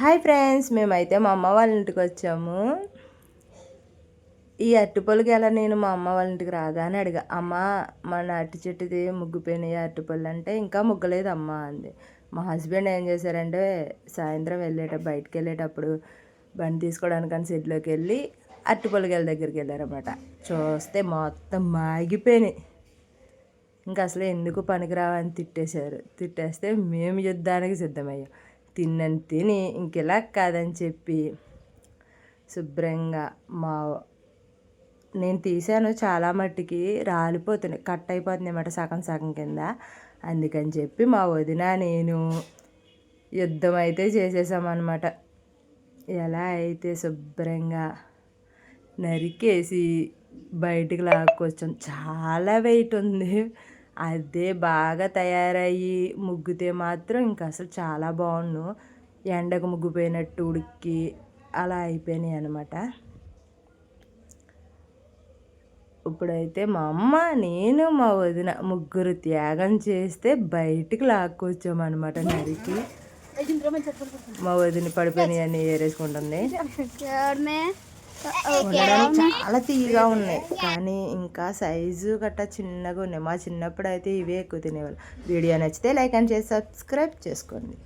Hi friends మేమైతే మా అమ్మ వాళ్ళ ఇంటికి వచ్చాము. ఈ అరటిపళ్ళకి ఎలా నేను మా అమ్మ వాళ్ళ ఇంటికి రాగానే అడిగా అమ్మ మన అరటి చెట్టుది ముగ్గిపోయినాయి అరటిపళ్ళు అంటే ఇంకా ముగ్గలేదు అమ్మ అంది. మా హస్బెండ్ ఏం చేశారంటే సాయంత్రం వెళ్ళేట బయటికి వెళ్ళేటప్పుడు బండి తీసుకోవడానికి అని వెళ్ళి అరటిపళ్ళు దగ్గరికి వెళ్ళారన్నమాట. చూస్తే మొత్తం మాగిపోయినాయి. ఇంకా అసలు ఎందుకు పనికిరావని తిట్టేశారు. తిట్టేస్తే మేము యుద్ధానికి సిద్ధమయ్యాం. తిన్నని తిని ఇంకెలా కాదని చెప్పి శుభ్రంగా మా నేను తీసాను చాలా మట్టికి రాలిపోతున్నాయి కట్ అయిపోతుంది అన్నమాట సగం సగం కింద. అందుకని చెప్పి మా వదిన నేను యుద్ధం అయితే చేసేసామన్నమాట. ఎలా అయితే శుభ్రంగా నరికేసి బయటికి లాక్కొచ్చాం. చాలా వెయిట్ ఉంది. అదే బాగా తయారయ్యి ముగ్గితే మాత్రం ఇంకా అసలు చాలా బాగుండు. ఎండకు ముగ్గిపోయినట్టు ఉడికి అలా అయిపోయినాయి అనమాట ఇప్పుడైతే మా అమ్మ నేను మా వదిన ముగ్గురు త్యాగం చేస్తే బయటికి లాక్కొచ్చామన్నమాట నరికి. మా వదిన పడిపోయినాయి అన్నీ ఏరేసుకుంటుంది. ఉండడానికి చాలా తీయగా ఉన్నాయి. కానీ ఇంకా సైజు గట్టా చిన్నగా ఉన్నాయి. మా చిన్నప్పుడు అయితే ఇవే ఎక్కువ తినేవాళ్ళు. వీడియో నచ్చితే లైక్ అండ్ చేసి సబ్స్క్రైబ్ చేసుకోండి.